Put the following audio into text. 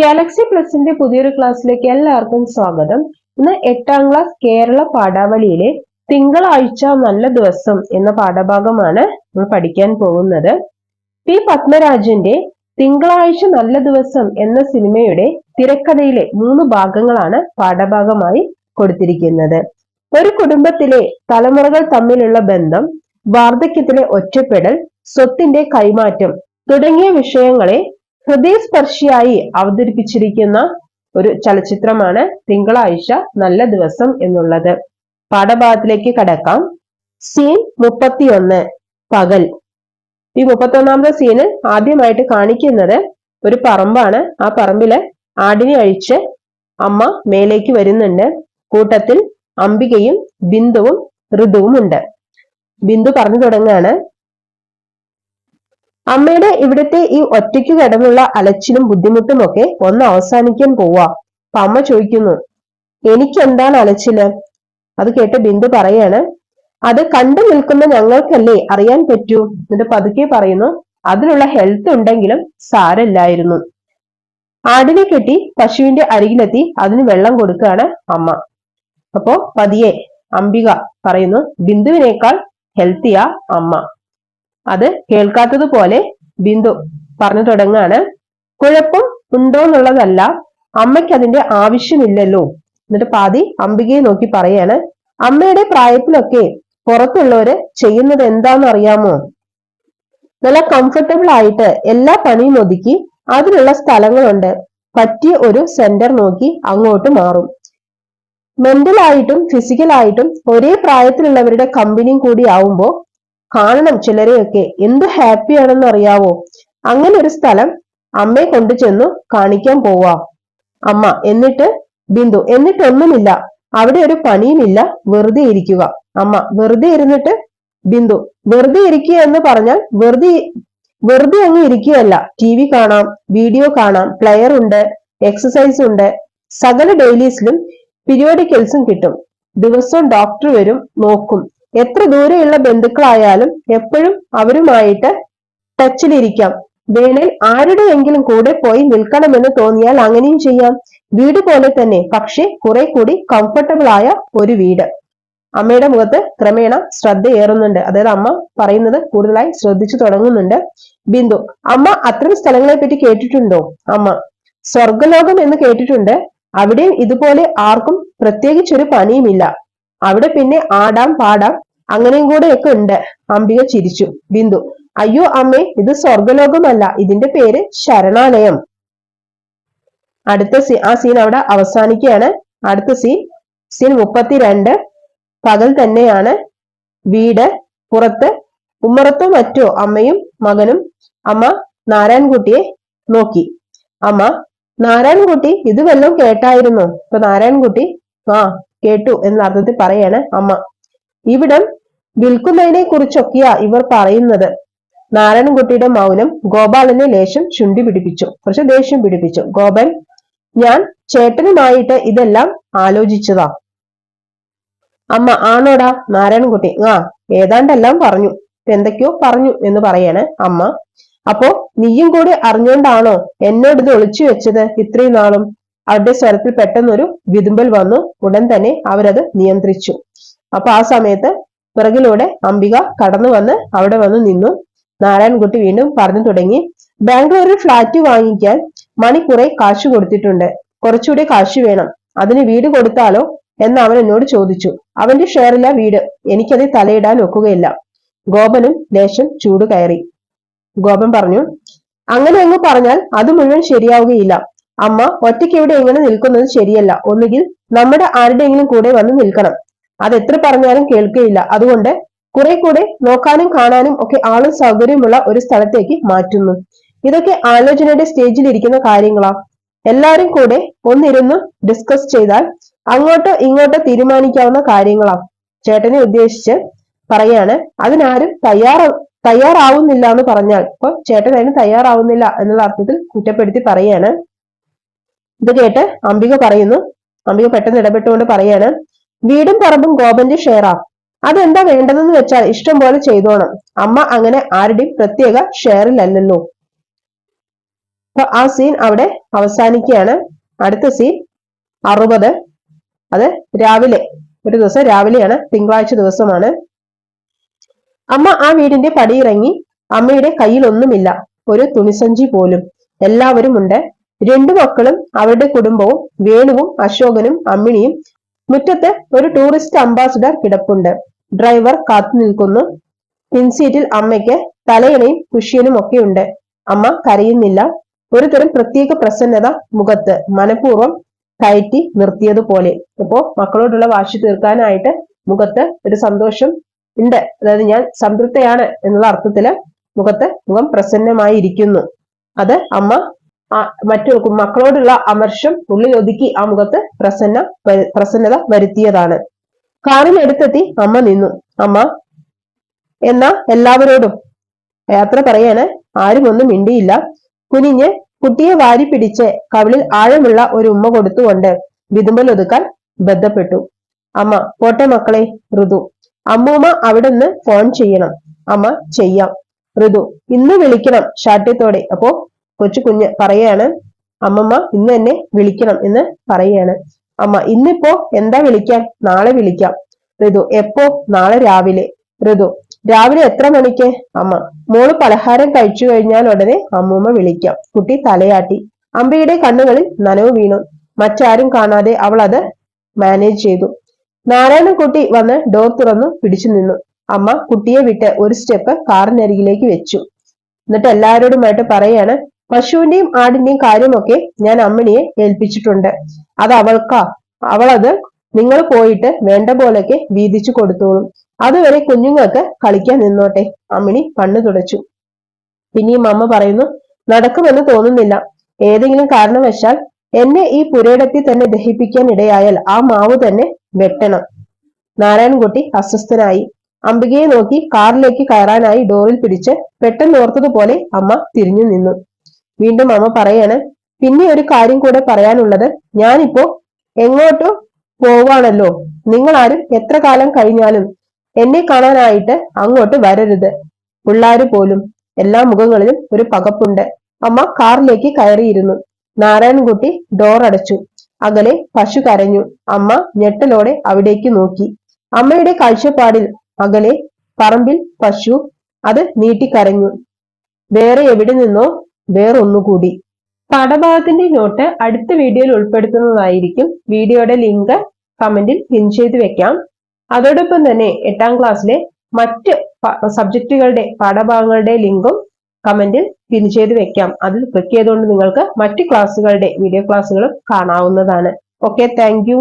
Galaxy പ്ലസിന്റെ പുതിയൊരു ക്ലാസ്സിലേക്ക് എല്ലാവർക്കും സ്വാഗതം. ഇന്ന് എട്ടാം ക്ലാസ് കേരള പാഠാവലിയിലെ തിങ്കളാഴ്ച നല്ല ദിവസം എന്ന പാഠഭാഗമാണ് നമ്മൾ പഠിക്കാൻ പോകുന്നത്. പി പത്മരാജന്റെ തിങ്കളാഴ്ച നല്ല ദിവസം എന്ന സിനിമയുടെ തിരക്കഥയിലെ മൂന്ന് ഭാഗങ്ങളാണ് പാഠഭാഗമായി കൊടുത്തിരിക്കുന്നത്. ഒരു കുടുംബത്തിലെ തലമുറകൾ തമ്മിലുള്ള ബന്ധം വാർദ്ധക്യത്തിലെ ഒറ്റപ്പെടൽ സ്വത്തിന്റെ കൈമാറ്റം തുടങ്ങിയ വിഷയങ്ങളെ ഹൃദയസ്പർശിയായി അവതരിപ്പിച്ചിരിക്കുന്ന ഒരു ചലച്ചിത്രമാണ് തിങ്കളാഴ്ച നല്ല ദിവസം എന്നുള്ളത്. പാഠഭാഗത്തിലേക്ക് കടക്കാം. സീൻ മുപ്പത്തിയൊന്ന് പകൽ. ഈ മുപ്പത്തൊന്നാമത്തെ സീന് ആദ്യമായിട്ട് കാണിക്കുന്നത് ഒരു പറമ്പാണ്. ആ പറമ്പിൽ ആടിനെ അഴിച്ച് അമ്മ മേലേക്ക് വരുന്നുണ്ട്. കൂട്ടത്തിൽ അംബികയും ബിന്ദുവും ഋതുവും ഉണ്ട് ബിന്ദു പറഞ്ഞു തുടങ്ങാണ് അമ്മയുടെ ഇവിടുത്തെ ഈ ഒറ്റയ്ക്ക് കിടന്നുള്ള അലച്ചിലും ബുദ്ധിമുട്ടും ഒക്കെ ഒന്ന് അവസാനിക്കാൻ പോവാ. അപ്പൊ അമ്മ ചോദിക്കുന്നു എനിക്ക് എന്താണ് അലച്ചിൽ? അത് കേട്ട് ബിന്ദു പറയാണ് അത് കണ്ടു നിൽക്കുന്ന ഞങ്ങൾക്കല്ലേ അറിയാൻ പറ്റൂ. എന്നിട്ട് പതുക്കെ പറയുന്നു അതിനുള്ള ഹെൽത്ത് ഉണ്ടെങ്കിലും സാരല്ലായിരുന്നു ആടിനെ കെട്ടി പശുവിന്റെ അരികിലെത്തി അതിന് വെള്ളം കൊടുക്കുകയാണ് അമ്മ. അപ്പോ പതിയെ അംബിക പറയുന്നു ബിന്ദുവിനേക്കാൾ ഹെൽത്തിയാ അമ്മ. അത് കേൾക്കാത്തതുപോലെ ബിന്ദു പറഞ്ഞു തുടങ്ങാണ്. കുഴപ്പം ഉണ്ടോ എന്നുള്ളതല്ല അമ്മയ്ക്ക് അതിന്റെ ആവശ്യമില്ലല്ലോ. എന്നിട്ട് പാതി അംബികയെ നോക്കി പറയാണ് അമ്മയുടെ പ്രായത്തിലൊക്കെ പുറത്തുള്ളവര് ചെയ്യുന്നത് എന്താന്ന് അറിയാമോ? നല്ല കംഫർട്ടബിൾ ആയിട്ട് എല്ലാ പണിയും ഒതുക്കി അതിനുള്ള സ്ഥലങ്ങളുണ്ട്. പറ്റിയ ഒരു സെന്റർ നോക്കി അങ്ങോട്ട് മാറും. മെന്റലായിട്ടും ഫിസിക്കലായിട്ടും ഒരേ പ്രായത്തിലുള്ളവരുടെ കമ്പനിയും കൂടി ആവുമ്പോ കാണണം ചിലരെയൊക്കെ എന്ത് ഹാപ്പിയാണെന്ന് അറിയാവോ? അങ്ങനെ ഒരു സ്ഥലം അമ്മയെ കൊണ്ടു ചെന്നു കാണിക്കാൻ പോവാ. അമ്മ എന്നിട്ട് ബിന്ദു എന്നിട്ടൊന്നുമില്ല. അവിടെ ഒരു പണിയുമില്ല. വെറുതെ ഇരിക്കുക. അമ്മ വെറുതെ ഇരുന്നിട്ട് ബിന്ദു വെറുതെ ഇരിക്കുക എന്ന് പറഞ്ഞാൽ വെറുതെ വെറുതെ അങ്ങ് ഇരിക്കുകയല്ല. ടി വി കാണാം വീഡിയോ കാണാം പ്ലെയർ ഉണ്ട് എക്സസൈസ് ഉണ്ട്. സകല ഡെയിലീസിലും പീരിയോഡിക്കൽസും കിട്ടും. ദിവസവും ഡോക്ടർ വരും നോക്കും. എത്ര ദൂരെയുള്ള ബന്ധുക്കളായാലും എപ്പോഴും അവരുമായിട്ട് ടച്ചിലിരിക്കാം വേണേൽ ആരുടെയെങ്കിലും കൂടെ പോയി നിൽക്കണമെന്ന് തോന്നിയാൽ അങ്ങനെയും ചെയ്യാം. വീട് പോലെ തന്നെ പക്ഷേ കുറെ കൂടി കംഫർട്ടബിൾ ആയ ഒരു വീട്. അമ്മയുടെ മുഖത്ത് ക്രമേണ ശ്രദ്ധയേറുന്നുണ്ട്. അതായത് അമ്മ പറയുന്നത് കൂടുതലായി ശ്രദ്ധിച്ചു തുടങ്ങുന്നുണ്ട്. ബിന്ദു അമ്മ അത്തരം സ്ഥലങ്ങളെ പറ്റി കേട്ടിട്ടുണ്ടോ? അമ്മ സ്വർഗലോകം എന്ന് കേട്ടിട്ടുണ്ട്. അവിടെയും ഇതുപോലെ ആർക്കും പ്രത്യേകിച്ചൊരു പണിയുമില്ല. അവിടെ പിന്നെ ആടാം പാടാം അങ്ങനെയും കൂടെ ഒക്കെ ഉണ്ട്. അംബിക ചിരിച്ചു. ബിന്ദു അയ്യോ അമ്മേ ഇത് സ്വർഗലോകമല്ല ഇതിന്റെ പേര് ശരണാലയം. അടുത്ത സീ ആ സീൻ അവിടെ അവസാനിക്കുകയാണ്. അടുത്ത സീൻ സീൻ മുപ്പത്തിരണ്ട്. പകൽ തന്നെയാണ് വീട് പുറത്ത്. ഉമ്മറത്തോ മറ്റോ അമ്മയും മകനും അമ്മ നാരായൺകുട്ടിയെ നോക്കി. അമ്മ നാരായൺകുട്ടി ഇത് വല്ലതും കേട്ടായിരുന്നു? ഇപ്പൊ നാരായൺകുട്ടി ആ കേട്ടു എന്ന അർത്ഥത്തിൽ പറയാണ് അമ്മ. ഇവിടം വിൽക്കുന്നതിനെ കുറിച്ചൊക്കെയാ ഇവർ പറയുന്നത്. നാരായണൻകുട്ടിയുടെ മൗനം ഗോപാലനെ ലേശം ചുണ്ടി പിടിപ്പിച്ചു. കുറച്ച് ദേഷ്യം പിടിപ്പിച്ചു. ഗോപൻ ഞാൻ ചേട്ടനുമായിട്ട് ഇതെല്ലാം ആലോചിച്ചതാ. അമ്മ ആണോടാ നാരായണൻകുട്ടി ആ ഏതാണ്ടെല്ലാം പറഞ്ഞു. എന്തൊക്കെയോ പറഞ്ഞു എന്ന് പറയാണ് അമ്മ. അപ്പോ നീയും കൂടി അറിഞ്ഞോണ്ടാണോ എന്നോട് ഇത് ഒളിച്ചു വെച്ചത് ഇത്രയും നാളും? അവരുടെ സ്വരത്തിൽ പെട്ടെന്നൊരു വിതുമ്പൽ വന്നു. ഉടൻ തന്നെ അവരത് നിയന്ത്രിച്ചു. അപ്പൊ ആ സമയത്ത് പിറകിലൂടെ അംബിക കടന്നു വന്ന് അവിടെ വന്ന് നിന്നു. നാരായൺകുട്ടി വീണ്ടും പറഞ്ഞു തുടങ്ങി ബാംഗ്ലൂരിൽ ഫ്ളാറ്റ് വാങ്ങിക്കാൻ മണി കുറെ കാശ് കൊടുത്തിട്ടുണ്ട്. കുറച്ചുകൂടി കാശ് വേണം. അതിന് വീട് കൊടുത്താലോ? എന്ന് അവൻ എന്നോട് ചോദിച്ചു. അവന്റെ ഷെയറില്ല വീട്. എനിക്കത് തലയിടാൻ ഒക്കുകയില്ല. ഗോപനും ലേശം ചൂട് കയറി ഗോപൻ പറഞ്ഞു അങ്ങനെ അങ്ങ് പറഞ്ഞാൽ അത് മുഴുവൻ ശരിയാവുകയില്ല. അമ്മ ഒറ്റയ്ക്ക് ഇവിടെ എങ്ങനെ നിൽക്കുന്നത് ശരിയല്ല. ഒന്നുകിൽ നമ്മുടെ ആരുടെയെങ്കിലും കൂടെ വന്ന് നിൽക്കണം. അത് എത്ര പറഞ്ഞാലും കേൾക്കുകയില്ല അതുകൊണ്ട് കുറെ കൂടെ നോക്കാനും കാണാനും ഒക്കെ ആളും സൗകര്യമുള്ള ഒരു സ്ഥലത്തേക്ക് മാറ്റുന്നു. ഇതൊക്കെ ആലോചനയുടെ സ്റ്റേജിൽ ഇരിക്കുന്ന കാര്യങ്ങളാ. എല്ലാരും കൂടെ ഒന്നിരുന്ന് ഡിസ്കസ് ചെയ്താൽ അങ്ങോട്ടോ ഇങ്ങോട്ടോ തീരുമാനിക്കാവുന്ന കാര്യങ്ങളാ. ചേട്ടനെ ഉദ്ദേശിച്ച് പറയാണ് അതിനാരും തയ്യാറ തയ്യാറാവുന്നില്ല എന്ന് പറഞ്ഞാൽ ഇപ്പൊ ചേട്ടൻ അതിന് തയ്യാറാവുന്നില്ല എന്നുള്ള അർത്ഥത്തിൽ കുറ്റപ്പെടുത്തി പറയാണ്. ഇത് കേട്ട് അംബിക പറയുന്നു. അംബിക പെട്ടെന്ന് ഇടപെട്ടുകൊണ്ട് പറയാണ് വീടും പറമ്പും ഗോപന്റെ ഷെയറാ അതെന്താ വേണ്ടതെന്ന് വെച്ചാൽ ഇഷ്ടം പോലെ ചെയ്തോണം. അമ്മ അങ്ങനെ ആരുടെയും പ്രത്യേക ഷെയറിലല്ലല്ലോ അപ്പൊ ആ സീൻ അവിടെ അവസാനിക്കുകയാണ്. അടുത്ത സീൻ അറുപത്. അത് രാവിലെ ഒരു ദിവസം രാവിലെയാണ് തിങ്കളാഴ്ച ദിവസമാണ്. അമ്മ ആ വീടിന്റെ പടിയിറങ്ങി അമ്മയുടെ കയ്യിലൊന്നുമില്ല ഒരു തുണിസഞ്ചി പോലും. എല്ലാവരും ഉണ്ട് രണ്ടു മക്കളും അവരുടെ കുടുംബവും വേണുവും അശോകനും അമ്മിണിയും. മുറ്റത്ത് ഒരു ടൂറിസ്റ്റ് അംബാസിഡർ കിടപ്പുണ്ട്. ഡ്രൈവർ കാത്തു നിൽക്കുന്നു. പിൻസീറ്റിൽ അമ്മയ്ക്ക് തലയിണയും കുഷ്യനും ഒക്കെ ഉണ്ട്. അമ്മ കരയുന്നില്ല. ഒരുതരം പ്രത്യേക പ്രസന്നത മുഖത്ത് മനഃപൂർവം കയറ്റി നിർത്തിയതുപോലെ. ഇപ്പോ മക്കളോടുള്ള വാശി തീർക്കാനായിട്ട് മുഖത്ത് ഒരു സന്തോഷം ഉണ്ട്. അതായത് ഞാൻ സംതൃപ്തയാണ് എന്നുള്ള അർത്ഥത്തിൽ മുഖത്ത് മുഖം പ്രസന്നമായിരിക്കുന്നു. അത് അമ്മ മറ്റു മക്കളോടുള്ള അമർഷം ഉള്ളിൽ ഒതുക്കി ആ മുഖത്ത് പ്രസന്ന പ്രസന്നത വരുത്തിയതാണ്. കാറിനടുത്തെത്തി അമ്മ നിന്നു. അമ്മ എന്നാ എല്ലാവരോടും? യാത്ര പറയാണ് ആരും ഒന്നും മിണ്ടിയില്ല. കുനിഞ്ഞ് കുട്ടിയെ വാരി പിടിച്ച് കവിളിൽ ആഴമുള്ള ഒരു ഉമ്മ കൊടുത്തുകൊണ്ട് വിതുമ്പൽ ഒതുക്കാൻ ബന്ധപ്പെട്ടു അമ്മ പോട്ടെ മക്കളെ ഋതു. അമ്മൂമ്മ അവിടുന്ന് ഫോൺ ചെയ്യണം. അമ്മ ചെയ്യാം. ഋതു ഇന്ന് വിളിക്കണം ശാഠ്യത്തോടെ. അപ്പോ കൊച്ചു കുഞ്ഞ് പറയാണ് അമ്മമ്മ ഇന്ന് എന്നെ വിളിക്കണം എന്ന് പറയാണ്. അമ്മ ഇന്നിപ്പോ എന്താ വിളിക്കാൻ? നാളെ വിളിക്കാം. ഋതു എപ്പോ? നാളെ രാവിലെ. ഋതു രാവിലെ എത്ര മണിക്ക്? അമ്മ മോൾ പലഹാരം കഴിച്ചു കഴിഞ്ഞാൽ ഉടനെ അമ്മൂമ്മ വിളിക്കാം. കുട്ടി തലയാട്ടി അമ്പയുടെ കണ്ണുകളിൽ നനവ് വീണു. മറ്റാരും കാണാതെ അവൾ അത് മാനേജ് ചെയ്തു. നാരായണൻകുട്ടി വന്ന് ഡോർ തുറന്നു പിടിച്ചു നിന്നു. അമ്മ കുട്ടിയെ വിട്ട് ഒരു സ്റ്റെപ്പ് കാറിനരികിലേക്ക് വെച്ചു. എന്നിട്ട് എല്ലാവരോടുമായിട്ട് പറയാണ് പശുവിന്റെയും ആടിന്റെയും കാര്യമൊക്കെ ഞാൻ അമ്മിണിയെ ഏൽപ്പിച്ചിട്ടുണ്ട്. അത് അവൾക്കാ. അവളത് നിങ്ങൾ പോയിട്ട് വേണ്ട പോലൊക്കെ വീതിച്ചു കൊടുത്തോളും. അതുവരെ കുഞ്ഞുങ്ങൾക്ക് കളിക്കാൻ നിന്നോട്ടെ. അമ്മിണി കണ്ണു തുടച്ചു. പിന്നെയും അമ്മ പറയുന്നു നടക്കുമെന്ന് തോന്നുന്നില്ല. ഏതെങ്കിലും കാരണവശാൽ എന്നെ ഈ പുരയിടത്തിൽ തന്നെ ദഹിപ്പിക്കാൻ ഇടയായാൽ ആ മാവ് തന്നെ വെട്ടണം. നാരായണൻകുട്ടി അസ്വസ്ഥനായി. അംബികയെ നോക്കി കാറിലേക്ക് കയറാനായി ഡോറിൽ പിടിച്ച് പെട്ടെന്ന് ഓർത്തതുപോലെ അമ്മ തിരിഞ്ഞു നിന്നു. വീണ്ടും അമ്മ പറയാണ്. പിന്നെ ഒരു കാര്യം കൂടെ പറയാനുള്ളത്. ഞാനിപ്പോ എങ്ങോട്ടോ പോവാണല്ലോ? നിങ്ങളാരും എത്ര കാലം കഴിഞ്ഞാലും എന്നെ കാണാനായിട്ട് അങ്ങോട്ട് വരരുത്. പിള്ളാര് പോലും എല്ലാ മുഖങ്ങളിലും ഒരു പകപ്പുണ്ട്. അമ്മ കാറിലേക്ക് കയറിയിരുന്നു. നാരായണൻകുട്ടി ഡോർ അടച്ചു. അകലെ പശു കരഞ്ഞു. അമ്മ ഞെട്ടലോടെ അവിടേക്ക് നോക്കി. അമ്മയുടെ കാഴ്ചപ്പാടിൽ അകലെ പറമ്പിൽ പശു അത് നീട്ടിക്കരഞ്ഞു. വേറെ എവിടെ നിന്നോ വേറൊന്നുകൂടി പാഠഭാഗത്തിന്റെ നോട്ട് അടുത്ത വീഡിയോയിൽ ഉൾപ്പെടുത്തുന്നതായിരിക്കും. വീഡിയോയുടെ ലിങ്ക് കമന്റിൽ പിൻ ചെയ്ത് വെക്കാം. അതോടൊപ്പം തന്നെ എട്ടാം ക്ലാസ്സിലെ മറ്റ് സബ്ജക്റ്റുകളുടെ പാഠഭാഗങ്ങളുടെ ലിങ്കും കമന്റിൽ പിൻ ചെയ്ത് വെക്കാം. അതിൽ ക്ലിക്ക് ചെയ്തുകൊണ്ട് നിങ്ങൾക്ക് മറ്റ് ക്ലാസ്സുകളുടെ വീഡിയോ ക്ലാസ്സുകളും കാണാവുന്നതാണ്. Okay thank